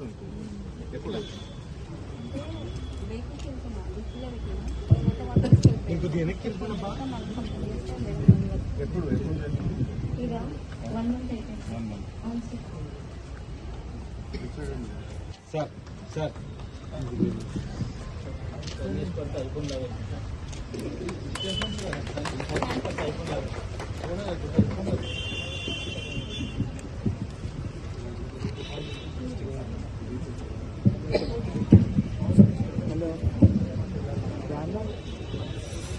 ఎప్పుడు ఇంకొద్ది వెనక్కి వెళ్తున్నా ఎప్పుడు ఎప్పుడు సార్ సార్ అయిపోయింది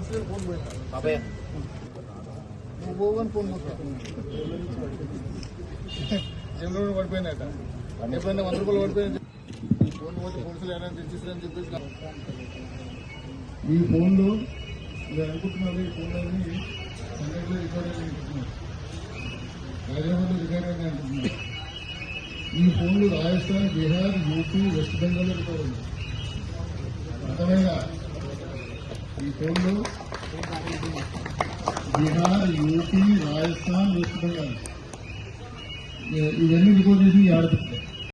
సార్ ఫోన్ పోయినా నువ్వు పోవని ఫోన్ జనరల్ పడిపోయినాట ఎప్పుడైనా వంద రూపాయలు పడిపోయినా ఈ ఫోన్ పోతే పోలీసులు ఏమైనా తెచ్చిస్తారని చెప్పేసి ఈ ఫోన్లో మీరు అనుకుంటున్నారు ఈ ఫోన్ అనేది రికార్డ్ అని అనుకుంటున్నారు హైదరాబాద్లో రికార్డ్ అని ఈ ఫోన్లు రాజస్థాన్ బీహార్ యూపీ వెస్ట్ బెంగాల్లో రికార్డ్ ఉంది అర్థమైనా ఈ ఫోన్లు బీహార్ యూపీ రాజస్థాన్ వెస్ట్ బెంగాల్. ఇవన్నీ రికార్డ్ చేసి ఈ